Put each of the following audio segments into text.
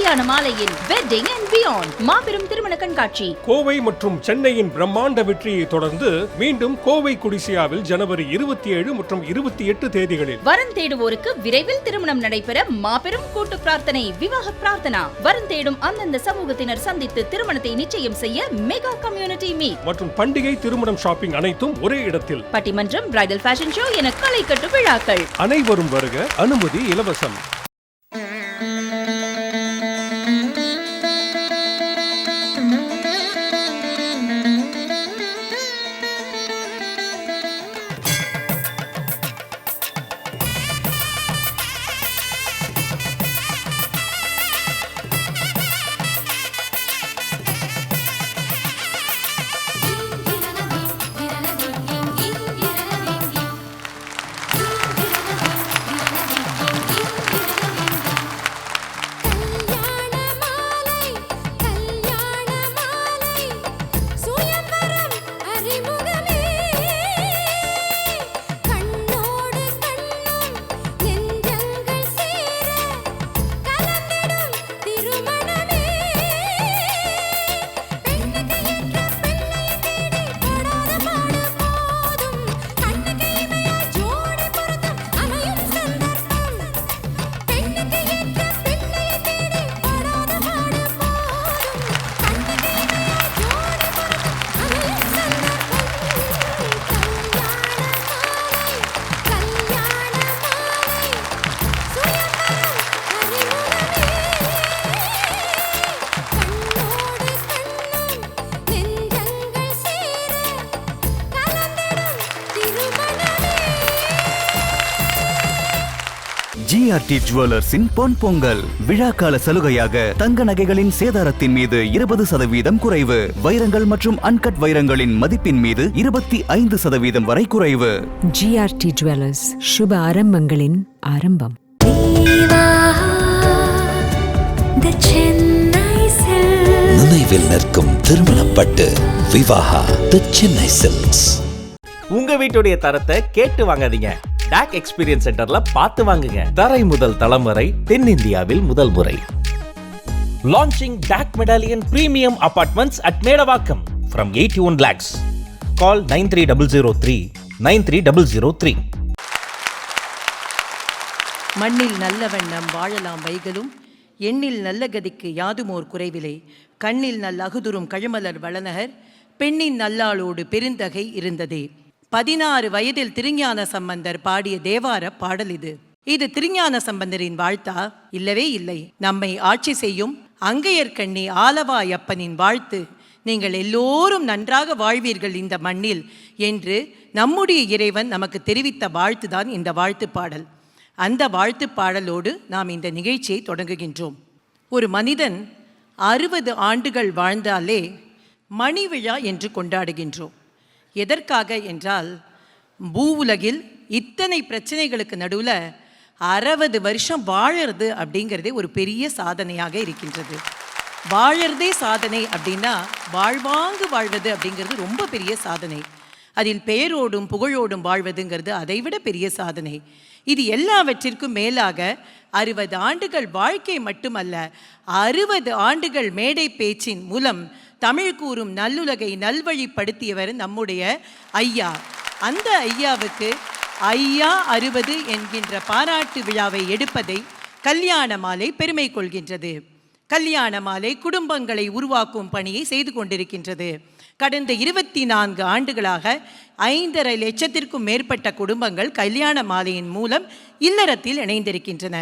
கல்யாண மாலையின் wedding and beyond மாபெரும் திருமண கண்காட்சி. கோவை மற்றும் சென்னையின் பிரம்மாண்ட வெற்றியை தொடர்ந்து மீண்டும் கோவை குடிசியாவில் ஜனவரி இருபத்தி ஏழு மற்றும் இருபத்தி எட்டு தேதிகளில். வரன் தேடுவோருக்கு விரைவில் திருமணம் நடைபெற மாபெரும் கூட்டு பிரார்த்தனை விவாக பிரார்த்தனா. வரன் தேடும் அந்தந்த சமூகத்தினர் சந்தித்து திருமணத்தை நிச்சயம் செய்ய மெகா கம்யூனிட்டி மீட் மற்றும் பண்டிகை திருமணம் ஷாப்பிங் அனைத்தும் ஒரே இடத்தில். பட்டிமன்றம் பிரைடல் ஃபேஷன் ஷோ என களை கட்டு விழாக்கள். அனைவரும் வருக அனுமதி இலவசம். ஜிஆர்டி ஜுவல்லர்ஸின் பொன் பொங்கல். விழாக்கால சலுகையாக தங்க நகைகளின் சேதாரத்தின் மீது இருபது சதவீதம் குறைவு. வைரங்கள் மற்றும் அன்கட் வைரங்களின் மதிப்பின் மீது இருபத்தி ஐந்து சதவீதம் வரை குறைவு. ஜிஆர்டி ஜுவல்லர்ஸ் சுப ஆரம்பங்களின் ஆரம்பம். நினைவில் நிற்கும் திருமணப்பட்டு விவாகா தி சென்னை சில்க்ஸ். உங்க வீட்டுடைய தரத்தை கேட்டு வாங்காதீங்க. டாக் எக்ஸ்பீரியன்ஸ் சென்டர்ல பார்த்து வாங்குங்க. தரை முதல் தளம் வரை தென்னிந்தியாவில் முதல் முறை. Launching DAC medallion premium apartments at Medavakkam from eighty one lakhs call nine three double zero three nine three double zero three மண்ணில் நல்ல வண்ணம் வாழலாம் வைகளும் எண்ணில் நல்ல கதிக்கு யாதுமோர் குறைவிலே. கண்ணில் நல் அகுதுரும் கழுமலர் வளநகர் பெண்ணின் நல்லாளோடு பெருந்தகை இருந்ததே. பதினாறு வயதில் திருஞான சம்பந்தர் பாடிய தேவார பாடல் இது. இது திருஞான சம்பந்தரின் வாழ்த்தா? இல்லவே இல்லை. நம்மை ஆட்சி செய்யும் அங்கையர்கண்ணி ஆலவாயப்பனின் வாழ்த்து. நீங்கள் எல்லோரும் நன்றாக வாழ்வீர்கள் இந்த மண்ணில் என்று நம்முடைய இறைவன் நமக்கு தெரிவித்த வாழ்த்துதான் இந்த வாழ்த்து பாடல். அந்த வாழ்த்து பாடலோடு நாம் இந்த நிகழ்ச்சியை தொடங்குகின்றோம். ஒரு மனிதன் அறுபது ஆண்டுகள் வாழ்ந்தாலே மணி விழா என்று கொண்டாடுகின்றோம். எதற்காக என்றால் பூவுலகில் இத்தனை பிரச்சனைகளுக்கு நடுவில் அறுபது வருஷம் வாழறது அப்படிங்கிறதே ஒரு பெரிய சாதனையாக இருக்கின்றது. வாழறதே சாதனை அப்படின்னா வாழ்வாங்கு வாழ்வது அப்படிங்கிறது ரொம்ப பெரிய சாதனை. அதில் பெயரோடும் புகழோடும் வாழ்வதுங்கிறது அதைவிட பெரிய சாதனை. இது எல்லாவற்றிற்கும் மேலாக அறுபது ஆண்டுகள் வாழ்க்கை மட்டுமல்ல அறுபது ஆண்டுகள் மேடை பேச்சின் மூலம் தமிழ் கூறும் நல்லுலகை நல்வழிப்படுத்தியவர் நம்முடைய ஐயா. அந்த ஐயாவுக்கு ஐயா அறுபது என்கின்ற பாராட்டு விழாவை எடுப்பதை கல்யாண மாலை பெருமை கொள்கின்றது. கல்யாண மாலை குடும்பங்களை உருவாக்கும் பணியை செய்து கொண்டிருக்கின்றது. கடந்த இருபத்தி நான்கு ஆண்டுகளாக ஐந்தரை லட்சத்திற்கும் மேற்பட்ட குடும்பங்கள் கல்யாண மாலையின் மூலம் இல்லறத்தில் இணைந்திருக்கின்றன.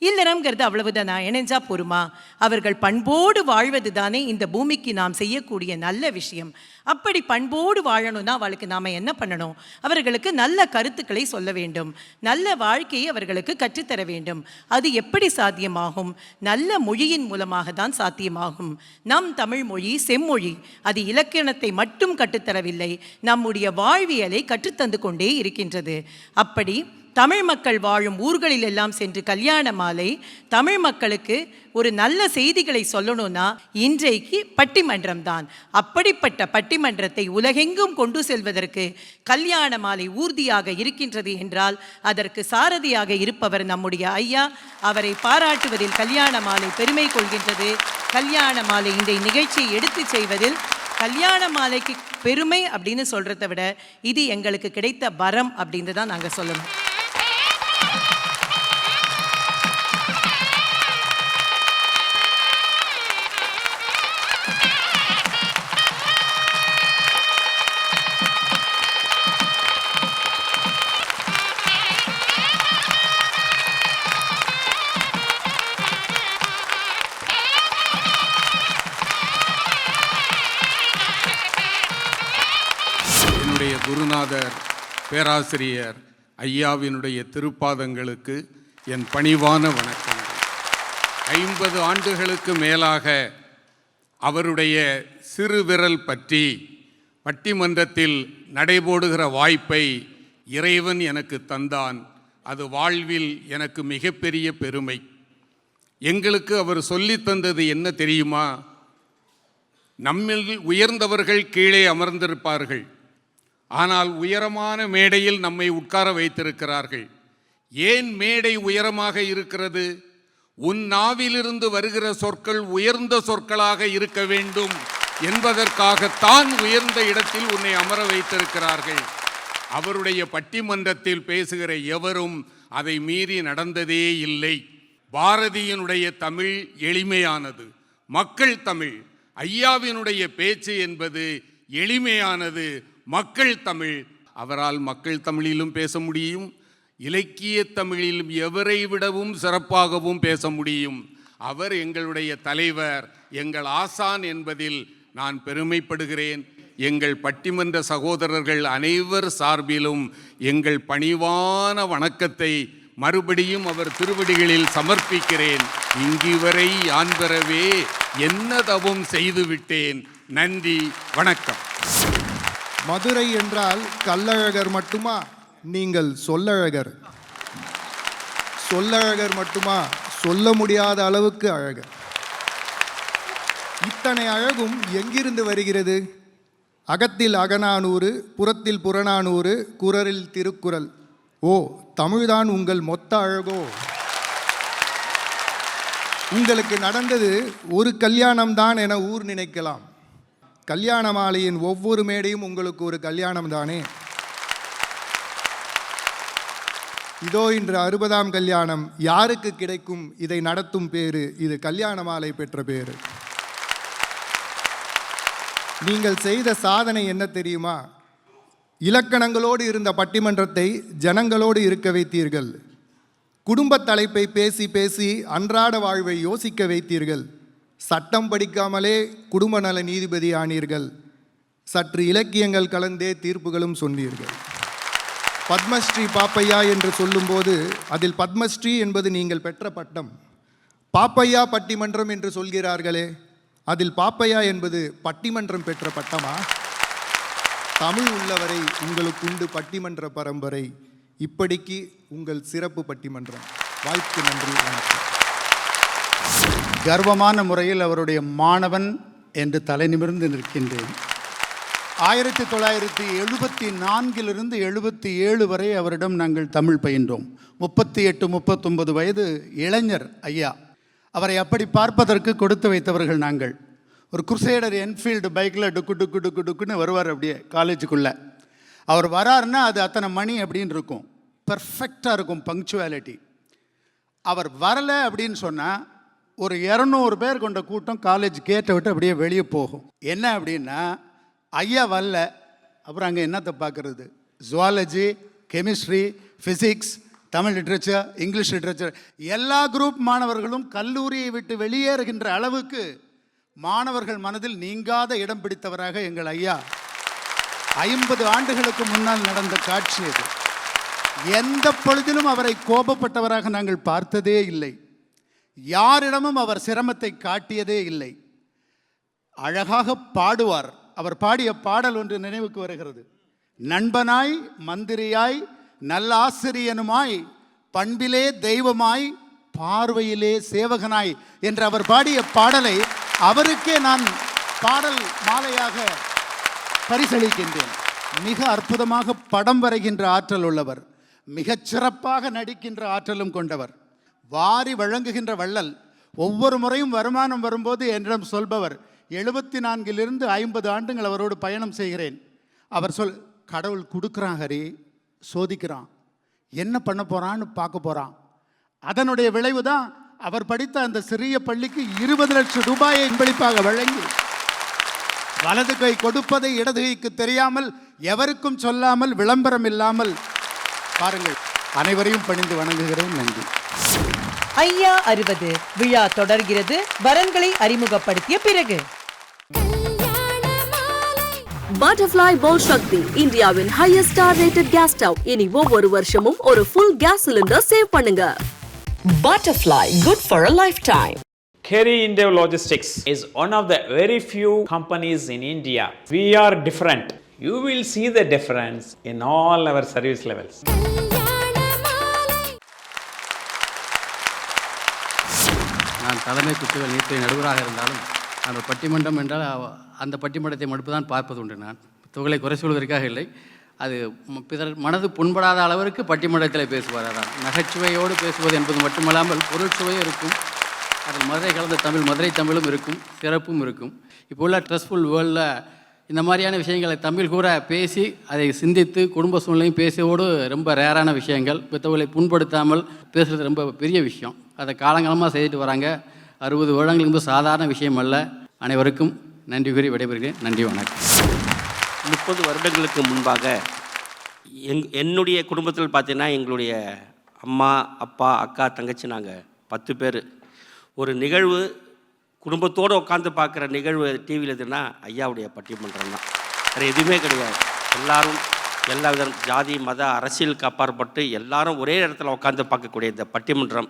இல்லறம்ங்கிறது அவ்வளவுதான்? நான் இணைஞ்சா பொறுமா அவர்கள் பண்போடு வாழ்வது தானே இந்த பூமிக்கு நாம் செய்யக்கூடிய நல்ல விஷயம். அப்படி பண்போடு வாழணும்னா அவளுக்கு நாம் என்ன பண்ணணும்? அவர்களுக்கு நல்ல கருத்துக்களை சொல்ல வேண்டும். நல்ல வாழ்க்கையை அவர்களுக்கு கற்றுத்தர வேண்டும். அது எப்படி சாத்தியமாகும்? நல்ல மொழியின் மூலமாக தான் சாத்தியமாகும். நம் தமிழ் மொழி செம்மொழி அது இலக்கணத்தை மட்டும் கற்றுத்தரவில்லை. நம்முடைய வாழ்வியலை கற்றுத்தந்து கொண்டே இருக்கின்றது. அப்படி தமிழ் மக்கள் வாழும் ஊர்களில் எல்லாம் சென்று கல்யாண மாலை தமிழ் மக்களுக்கு ஒரு நல்ல செய்திகளை சொல்லணும்னா இன்றைக்கு பட்டிமன்றம் தான் அப்படிப்பட்ட பட்டிமன்றத்தை உலகெங்கும் கொண்டு செல்வதற்கு கல்யாண மாலை ஊர்தியாக இருக்கின்றது என்றால் அதற்கு சாரதியாக இருப்பவர் நம்முடைய ஐயா. அவரை பாராட்டுவதில் கல்யாண மாலை பெருமை கொள்கின்றது. கல்யாண மாலை இந்த நிகழ்ச்சியை எடுத்துச் செய்வதில் கல்யாண மாலைக்கு பெருமை அப்படின்னு சொல்கிறத விட இது எங்களுக்கு கிடைத்த வரம் அப்படின்னு தான் நாங்கள் சொல்லணும். குருநாதர் பேராசிரியர் ஐயாவினுடைய திருப்பாதங்களுக்கு என் பணிவான வணக்கம். ஐம்பது ஆண்டுகளுக்கு மேலாக அவருடைய சிறுவிரல் பற்றி பட்டிமன்றத்தில் நடைபோடுகிற வாய்ப்பை இறைவன் எனக்கு தந்தான். அது வாழ்வில் எனக்கு மிகப்பெரிய பெருமை. எங்களுக்கு அவர் சொல்லித் தந்தது என்ன தெரியுமா? நம்மில் உயர்ந்தவர்கள் கீழே அமர்ந்திருப்பார்கள். ஆனால் உயரமான மேடையில் நம்மை உட்கார வைத்திருக்கிறார்கள். ஏன் மேடை உயரமாக இருக்கிறது? உன் நாவிலிருந்து வருகிற சொற்கள் உயர்ந்த சொற்களாக இருக்க வேண்டும் என்பதற்காகத்தான் உயர்ந்த இடத்தில் உன்னை அமர வைத்திருக்கிறார்கள். அவருடைய பட்டிமன்றத்தில் பேசுகிற எவரும் அதை மீறி நடந்ததே இல்லை. பாரதியினுடைய தமிழ் எளிமையானது மக்கள் தமிழ். ஐயாவினுடைய பேச்சு என்பது எளிமையானது மக்கள் தமிழ். அவரால் மக்கள் தமிழிலும் பேச முடியும். இலக்கிய தமிழிலும் எவரை விடவும் சிறப்பாகவும் பேச முடியும். அவர் எங்களுடைய தலைவர். எங்கள் ஆசான் என்பதில் நான் பெருமைப்படுகிறேன். எங்கள் பட்டிமன்ற சகோதரர்கள் அனைவர் சார்பிலும் எங்கள் பணிவான வணக்கத்தை மறுபடியும் அவர் திருவடிகளில் சமர்ப்பிக்கிறேன். இங்கு வரை யான் பெறவே என்ன தவம் செய்துவிட்டேன் நன்றி. வணக்கம். மதுரை என்றால் கல்லழகர் மட்டுமா? நீங்கள் சொல்லழகர். சொல்லழகர் மட்டுமா? சொல்ல முடியாத அளவுக்கு அழகர். இத்தனை அழகும் எங்கிருந்து வருகிறது? அகத்தில் அகநானூறு புறத்தில் புறநானூறு குரலில் திருக்குறள். ஓ தமிழ்தான் உங்கள் மொத்த அழகோ? உங்களுக்கு நடந்தது ஒரு கல்யாணம்தான் என ஊர் நினைக்கலாம். கல்யாண மாலையின் ஒவ்வொரு மேடையும் உங்களுக்கு ஒரு கல்யாணம் தானே? இதோ இன்று அறுபதாம் கல்யாணம். யாருக்கு கிடைக்கும்? இதை நடத்தும் பேரு இது கல்யாண மாலை பெற்ற பேரு நீங்கள் செய்த சாதனை என்ன தெரியுமா? இலக்கணங்களோடு இருந்த பட்டிமன்றத்தை ஜனங்களோடு இருக்க வைத்தீர்கள். குடும்பத் தலைப்பை பேசி பேசி அன்றாட வாழ்வை யோசிக்க வைத்தீர்கள். சட்டம் படிக்காமலே குடும்ப நல நீதிபதி ஆனீர்கள் சற்று இலக்கியங்கள் கலந்தே தீர்ப்புகளும் சொன்னீர்கள். பத்மஸ்ரீ பாப்பையா என்று சொல்லும்போது அதில் பத்மஸ்ரீ என்பது நீங்கள் பெற்ற பட்டம். பாப்பையா பட்டிமன்றம் என்று சொல்கிறார்களே அதில் பாப்பையா என்பது பட்டிமன்றம் பெற்ற பட்டமா? தமிழ் உள்ளவரை உங்களுக்குண்டு பட்டிமன்ற பரம்பரை. இப்படிக்கு உங்கள் சிறப்பு பட்டிமன்றம். வாய்ப்பு நன்றி வணக்கம். கர்வமான முறையில் அவருடைய மாணவன் என்று தலை நிமிர்ந்து நிற்கின்றேன். ஆயிரத்தி தொள்ளாயிரத்தி எழுபத்தி நான்கிலிருந்து எழுபத்தி ஏழு வரை அவரிடம் நாங்கள் தமிழ் பயின்றோம். முப்பத்தி எட்டு முப்பத்தொன்பது வயது இளைஞர் ஐயா. அவரை அப்படி பார்ப்பதற்கு கொடுத்து வைத்தவர்கள் நாங்கள். ஒரு குருசேடர் என்ஃபீல்டு பைக்கில் டுக்கு டுக்கு டுக்கு டுக்குன்னு வருவார் அப்படியே காலேஜுக்குள்ளே. அவர் வராருன்னா அது அத்தனை மணி அப்படின்னு இருக்கும். பர்ஃபெக்டாக இருக்கும் பங்க்சுவாலிட்டி அவர் வரலை அப்படின்னு சொன்னால் ஒரு இரநூறு பேர் கொண்ட கூட்டம் காலேஜ் கேட்டை விட்டு அப்படியே வெளியே போகும். என்ன அப்படின்னா ஐயா வரல. அப்புறம் அங்கே என்னத்தை பார்க்குறது? Zoology chemistry physics Tamil literature English literature எல்லா குரூப் மாணவர்களும் கல்லூரியை விட்டு வெளியேறுகின்ற அளவுக்கு மாணவர்கள் மனதில் நீங்காத இடம் பிடித்தவராக எங்கள் ஐயா. ஐம்பது ஆண்டுகளுக்கு முன்னால் நடந்த காட்சி அது எந்த பொழுதிலும் அவரை கோபப்பட்டவராக நாங்கள் பார்த்ததே இல்லை. யாரிடமும் அவர் சிரமத்தை காட்டியதே இல்லை. அழகாக பாடுவார். அவர் பாடிய பாடல் ஒன்று நினைவுக்கு வருகிறது. நண்பனாய் மந்திரியாய் நல்லாசிரியனுமாய் பண்பிலே தெய்வமாய் பார்வையிலே சேவகனாய் என்று அவர் பாடிய பாடலை அவருக்கே நான் பாடல் மாலையாக பரிசளிக்கின்றேன். மிக அற்புதமாக படம் வரைகின்ற ஆற்றல் உள்ளவர். மிகச் சிறப்பாக நடிக்கின்ற ஆற்றலும் கொண்டவர். வாரி வழங்குகின்ற வள்ளல் ஒவ்வொரு முறையும் வருமானம் வரும்போது என்னிடம் சொல்பவர் எழுபத்தி நான்கிலிருந்து ஐம்பது ஆண்டுகள் அவரோடு பயணம் செய்கிறேன். அவர் சொல் கடவுள் கொடுக்குறான் ஹரி சோதிக்கிறான். என்ன பண்ண போகிறான்னு பார்க்க போகிறான் அதனுடைய விளைவு தான் அவர் படித்த அந்த சிறிய பள்ளிக்கு இருபது லட்சம் ரூபாயை அன்பளிப்பாக வழங்கி வலது கை கொடுப்பதை இடது கைக்கு தெரியாமல் எவருக்கும் சொல்லாமல் விளம்பரம் இல்லாமல் பாருங்கள். அனைவரையும் பணிந்து வணங்குகிறேன். நன்றி. ஐயா அறுபது விழா தொடர்கிறது வரன்களை அறிமுகப்படுத்திய பிறகு பட்டர்ஃப்ளை போல் சக்தி இந்தியாவின் highest star rated gas stove இனி ஒவ்வொரு வருஷமும் ஒரு ஃபுல் கேஸ் சிலிண்டர் சேவ் பண்ணுங்க butterfly good for a lifetime Kerry India Logistics is one of the very few companies in India. We are different. You will see the difference in all our service levels. தலைமை குற்றவியல் நீதித்துறை நடுவராக இருந்தாலும் அந்த பட்டிமன்றம் என்றால் அந்த பட்டிமன்றத்தை மட்டும்தான் பார்ப்பது உண்டு நான். தொகலை குறை சொல்வதற்காக இல்லை. அது பிறர் மனது புண்படாத அளவிற்கு பட்டிமன்றத்தில் பேசுவார் அதான். நகைச்சுவையோடு பேசுவது என்பது மட்டுமல்லாமல் பொருட்சுவையும் இருக்கும். அதில் மதுரை கலந்த தமிழ் மதுரை தமிழும் இருக்கும். சிறப்பும் இருக்கும். இப்போ உள்ள ஸ்ட்ரெஸ்ஃபுல் வேர்ல்டில் இந்த மாதிரியான விஷயங்களை தமிழ் கூட பேசி அதை சிந்தித்து குடும்ப சூழ்நிலையும் பேசியோடு ரொம்ப ரேரான விஷயங்கள். பித்தவர்களை புண்படுத்தாமல் பேசுகிறது ரொம்ப பெரிய விஷயம். அதை காலங்காலமாக செய்துட்டு வராங்க. அறுபது வருடங்கள் என்பது சாதாரண விஷயம் அல்ல. அனைவருக்கும் நன்றி கூறி விடைபெறுகிறேன். நன்றி வணக்கம். முப்பது வருடங்களுக்கு முன்பாக எங் என்னுடைய குடும்பத்தில் பார்த்தீங்கன்னா எங்களுடைய அம்மா அப்பா அக்கா தங்கச்சி நாங்கள் பத்து பேர். ஒரு நிகழ்வு குடும்பத்தோடு உட்காந்து பார்க்குற நிகழ்வு டிவியில் எதுனா ஐயாவுடைய பட்டிமன்றம் தான். வேறு எதுவுமே கிடையாது. எல்லாரும் எல்லா வித ஜாதி மத அரசியலுக்கு அப்பாற்பட்டு எல்லாரும் ஒரே இடத்துல உட்காந்து பார்க்கக்கூடிய இந்த பட்டிமன்றம்.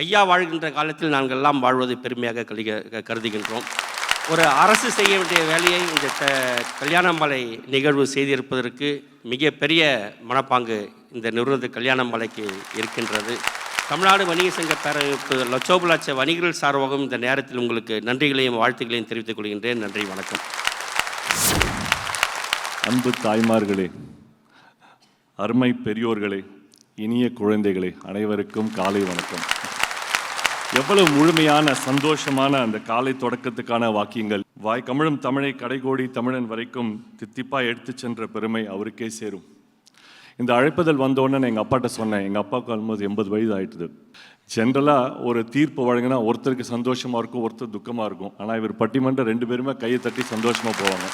ஐயா வாழ்கின்ற காலத்தில் நாங்கள் எல்லாம் வாழ்வது பெருமையாக கருதி கருதுகின்றோம். ஒரு அரசு செய்ய வேண்டிய வேலையை இந்த த கல்யாணமலை நிகழ்வு செய்திருப்பதற்கு மிகப்பெரிய மனப்பாங்கு இந்த நிறுவனத்து கல்யாணமலைக்கு இருக்கின்றது. தமிழ்நாடு வணிக சங்க பேரமைப்பு லட்சோபலட்ச வணிகர்கள் சார்பாகவும் இந்த நேரத்தில் உங்களுக்கு நன்றிகளையும் வாழ்த்துக்களையும் தெரிவித்துக் கொள்கின்றேன். நன்றி வணக்கம். அன்பு தாய்மார்களே அருமை பெரியோர்களே இனிய குழந்தைகளே அனைவருக்கும் காலை வணக்கம். எவ்வளவு முழுமையான சந்தோஷமான அந்த காலை தொடக்கத்துக்கான வாக்கியங்கள். வாய் கமிழும் தமிழை கடைகோடி தமிழன் வரைக்கும் தித்திப்பாக எடுத்து சென்ற பெருமை அவருக்கே சேரும். இந்த அழைப்புதல் வந்தோடனே நான் எங்கள் அப்பாட்ட சொன்னேன். எங்கள் அப்பாவுக்கு ஆல்மோஸ்ட் எண்பது வயது ஆகிட்டுது ஜென்ரலாக ஒரு தீர்ப்பு வழங்கினா ஒருத்தருக்கு சந்தோஷமாக இருக்கும் ஒருத்தர் துக்கமாக இருக்கும். ஆனால் இவர் பட்டிமன்ற ரெண்டு பேருமே கையை தட்டி சந்தோஷமாக போவாங்க.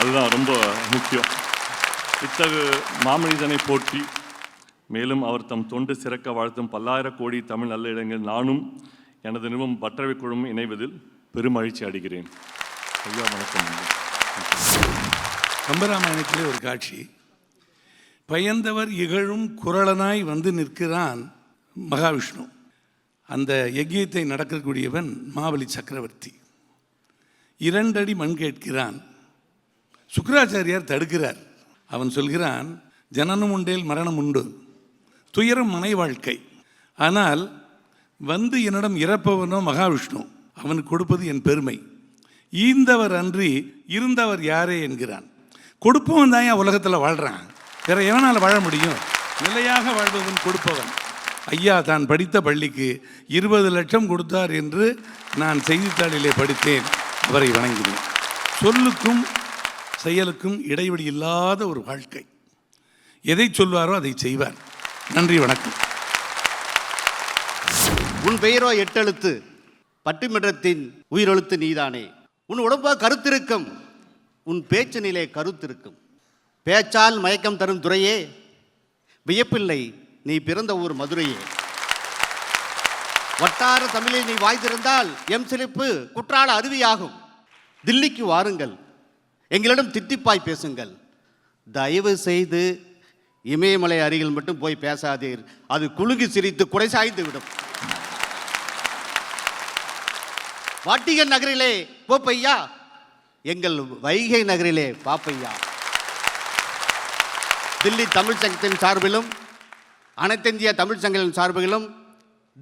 அதுதான் ரொம்ப முக்கியம். இத்தகு மாமனிதனை போற்றி மேலும் அவர் தம் தொண்டு சிறக்க வாழ்த்தும் பல்லாயிர கோடி தமிழ் நல்ல இடங்கள் நானும் எனது நிறுவனம் பற்றவை குழுவும் இணைவதில் பெருமகிழ்ச்சி அடைகிறேன். ஐயா வணக்கம். கம்பராமாயணத்திலே ஒரு காட்சி. பயந்தவர் இகழும் குரலனாய் வந்து நிற்கிறான் மகாவிஷ்ணு. அந்த யஜ்யத்தை நடக்கக்கூடியவன் மாபலி சக்கரவர்த்தி. இரண்டடி மண் கேட்கிறான். சுக்கராச்சாரியார் தடுக்கிறார். அவன் சொல்கிறான் ஜனனம் உண்டேல் மரணம் உண்டு. துயரம் மனை வாழ்க்கை. ஆனால் வந்து என்னிடம் இறப்பவனோ மகாவிஷ்ணு அவனுக்கு கொடுப்பது என் பெருமை. ஈந்தவர் அன்றி இருந்தவர் யாரே என்கிறான். கொடுப்பவன் தான் உலகத்தில் வாழ்கிறான் வேற எவனால் வாழ முடியும்? நிலையாக வாழ்பவன் கொடுப்பவன். ஐயா தான் படித்த பள்ளிக்கு இருபது லட்சம் கொடுத்தார் என்று நான் செய்தித்தாளிலே படித்தேன். அவரை வணங்கினேன் சொல்லுக்கும் செயலுக்கும் இடைவெளி இல்லாத ஒரு வாழ்க்கை. எதை சொல்வாரோ அதை செய்வார். நன்றி வணக்கம். உன் பெயரோ எட்டெழுத்து பட்டிமன்றத்தின் உயிரெழுத்து நீதானே. உன் உடம்பா கருத்திருக்கும் உன் பேச்சு நிலை கருத்திருக்கும். பேச்சால் மயக்கம் தரும் துறையே வியப்பில்லை நீ பிறந்த ஊர் மதுரையே. வட்டார தமிழில் நீ வாய்ந்திருந்தால் எம் சிலிப்பு குற்றால அருவியாகும். தில்லிக்கு வாருங்கள் எங்களிடம் திட்டிப்பாய் பேசுங்கள். தயவு செய்து இமயமலை அருகில் மட்டும் போய் பேசாதீர். அது குலுங்கி சிரித்து குறை சாய்ந்து விடும். வாட்டிகன் நகரிலே போப்பையா? எங்கள் வைகை நகரிலே பாப்பையா? தில்லி தமிழ் சங்கத்தின் சார்பிலும் அனைத்திந்திய தமிழ் சங்கங்களின் சார்பிலும்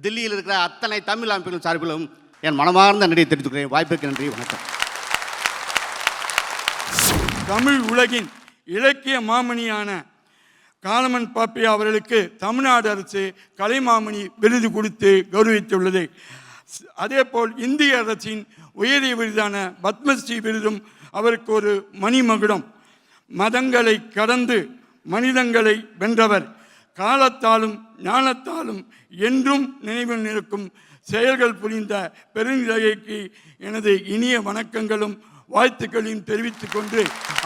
தில்லியில் இருக்கிற அத்தனை தமிழ் அமைப்புகளின் சார்பிலும் என் மனமார்ந்த நன்றியை தெரிவித்துக்கிறேன் வாய்ப்புக்கு நன்றி வணக்கம். தமிழ் உலகின் இலக்கிய மாமணியான காலமன் பாப்பி அவர்களுக்கு தமிழ்நாடு அரசு கலைமாமணி விருது கொடுத்து கௌரவித்துள்ளது. அதேபோல் இந்திய அரசின் உயரிய விருதான பத்மஸ்ரீ விருதும் அவருக்கு ஒரு மணிமகுடம். மதங்களை கடந்து மனிதங்களை வென்றவர். காலத்தாலும் ஞானத்தாலும் என்றும் நினைவில் நிற்கும் செயல்கள் புரிந்த பெருநிலைக்கு எனது இனிய வணக்கங்களும் வாழ்த்துக்களையும் தெரிவித்துக் கொண்டு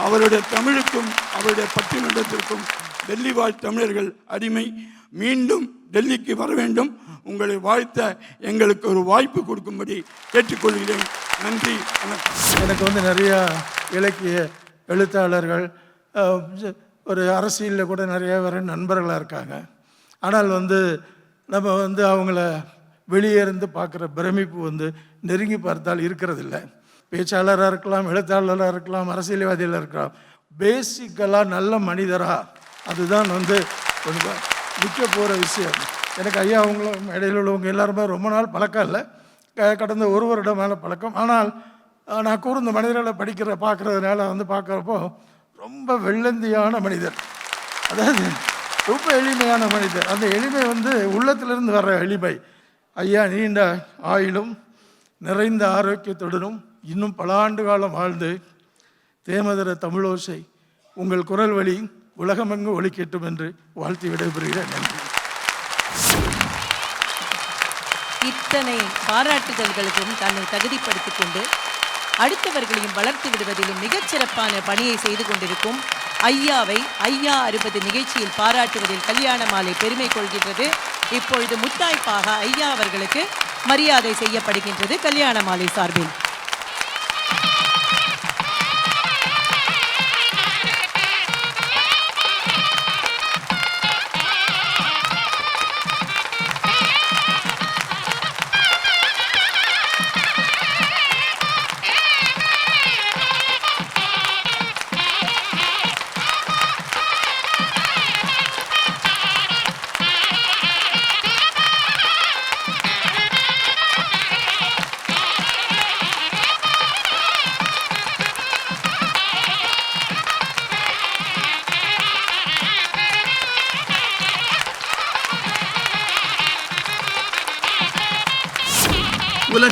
அவருடைய தமிழுக்கும் அவருடைய பட்டிமன்றத்திற்கும் டெல்லி வாழ் தமிழர்கள் அடிமை. மீண்டும் டெல்லிக்கு வர வேண்டும். உங்களை வாழ்த்த எங்களுக்கு ஒரு வாய்ப்பு கொடுக்கும்படி கேட்டுக்கொள்கிறேன். நன்றி வணக்கம். எனக்கு வந்து நிறையா இலக்கிய எழுத்தாளர்கள் ஒரு அரசியலில் கூட நிறைய பேர் நண்பர்களாக இருக்காங்க. ஆனால் வந்து நம்ம வந்து அவங்கள வெளியே இருந்து பார்க்குற பிரமிப்பு வந்து நெருங்கி பார்த்தால் இருக்கிறதில்ல. பேச்சாளராக இருக்கலாம் எழுத்தாளராக இருக்கலாம் அரசியல்வாதிகளாக இருக்கலாம். பேசிக்கலாக நல்ல மனிதராக அதுதான் வந்து கொஞ்சம் நிற்க போகிற விஷயம். எனக்கு ஐயா அவங்களும் இடையில உள்ளவங்க எல்லாருமே ரொம்ப நாள் பழக்கம் இல்லை. க- கடந்த ஒரு வருடம் மேலே பழக்கம். ஆனால் நான் கூர்ந்த மனிதர்களை படிக்கிற பார்க்குறதுனால வந்து பார்க்குறப்போ ரொம்ப வெள்ளந்தியான மனிதர். அதாவது ரொம்ப எளிமையான மனிதர். அந்த எளிமை வந்து உள்ளத்திலிருந்து வர்ற எளிமை. ஐயா நீண்ட ஆயிலும் நிறைந்த ஆரோக்கியத்துடனும் இன்னும் பல ஆண்டு காலம் வாழ்ந்து தேமதர தமிழோசை உங்கள் குரல் வழி உலகமெங்கு ஒழிக்கட்டும் என்று வாழ்த்தி விடைபெறுகிறேன். நன்றி. இத்தனை பாராட்டுதல்களுக்கும் தன்னை தகுதிப்படுத்திக் கொண்டு அடுத்தவர்களையும் வளர்த்து விடுவதிலும் மிகச்சிறப்பான பணியை செய்து கொண்டிருக்கும் ஐயாவை ஐயா அறுபது நிகழ்ச்சியில் பாராட்டுவதில் கல்யாண மாலை பெருமை கொள்கின்றது. இப்பொழுது முத்தாய்ப்பாக ஐயா அவர்களுக்கு மரியாதை செய்யப்படுகின்றது கல்யாண மாலை சார்பில்.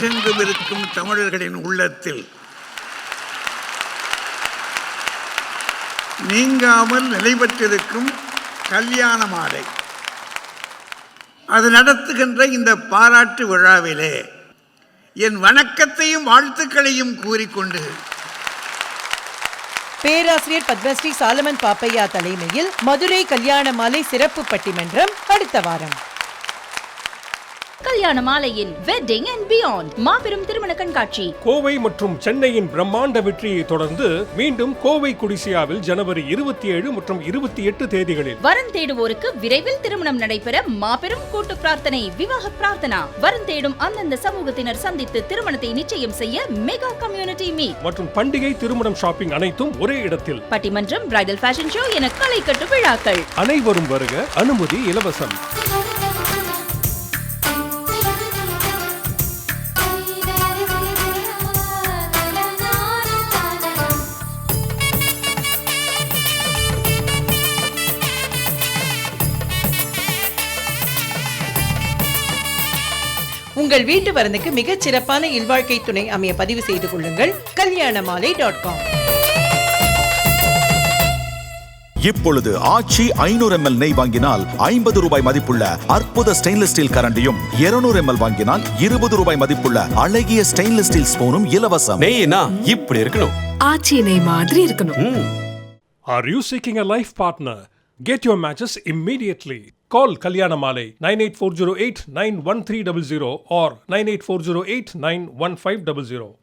உலகெங்கும் இருக்கும் தமிழர்களின் உள்ளத்தில். நீங்காமல் நிலை பெற்றிருக்கும் கல்யாண மாலை. அது நடத்துகின்ற இந்த பாராட்டு விழாவிலே என் வணக்கத்தையும் வாழ்த்துக்களையும் கூறிக்கொண்டு பேராசிரியர் பத்மஸ்ரீ சாலமன் பாப்பையா தலைமையில் மதுரை கல்யாண மாலை சிறப்பு பட்டிமன்றம் அடுத்த வாரம். கல்யாண மாலையின் வெட்டிங் அண்ட் பியாண்ட் மாபெரும் திருமண கண்காட்சி. கோவை மற்றும் சென்னையின் பிரம்மாண்ட வெற்றியை தொடர்ந்து மீண்டும் கோவை குடிசியாவில் ஜனவரி இருபத்தி ஏழு மற்றும் இருபத்தி எட்டு தேதிகளில். வரன் தேடுவோருக்கு விரைவில் திருமணம் நடைபெற மாபெரும் கூட்டு பிரார்த்தனை விவாக பிரார்த்தனா. வரன் தேடும் அந்தந்த சமூகத்தினர் சந்தித்து திருமணத்தை நிச்சயம் செய்ய மெகா கம்யூனிட்டி மீட் மற்றும் பண்டிகை திருமணம் ஷாப்பிங் அனைத்தும் ஒரே இடத்தில். பட்டிமன்றம் பிரைடல் ஃபேஷன் ஷோ என களை கட்டு விழாக்கள். அனைவரும் வருக அனுமதி இலவசம். உங்கள் வீட்டு வரனுக்கு மிகச் சிறப்பான இல்வாழ்க்கை துணை அமைய பதிவு செய்து கொள்ளுங்கள். கல்யாண மாலை டாட் காம் இப்பொழுது ஆச்சி ஐநூறு எம்எல் நெய் வாங்கினால் ஐம்பது ரூபாய் மதிப்புள்ள அற்புத ஸ்டெயின்லெஸ் ஸ்டீல் கரண்டியும் 200 எம்எல் வாங்கினால் இருபது ரூபாய் மதிப்புள்ள அழகிய ஸ்டெயின்லெஸ் ஸ்டீல் ஸ்பூனும் இலவசம். நெய்னா இப்படி இருக்கணும். ஆச்சி நெய் மாதிரி இருக்கணும். Are you seeking a life partner? Get your matches immediately. Call Kalyanamale 98408 91300 or 98408 91500.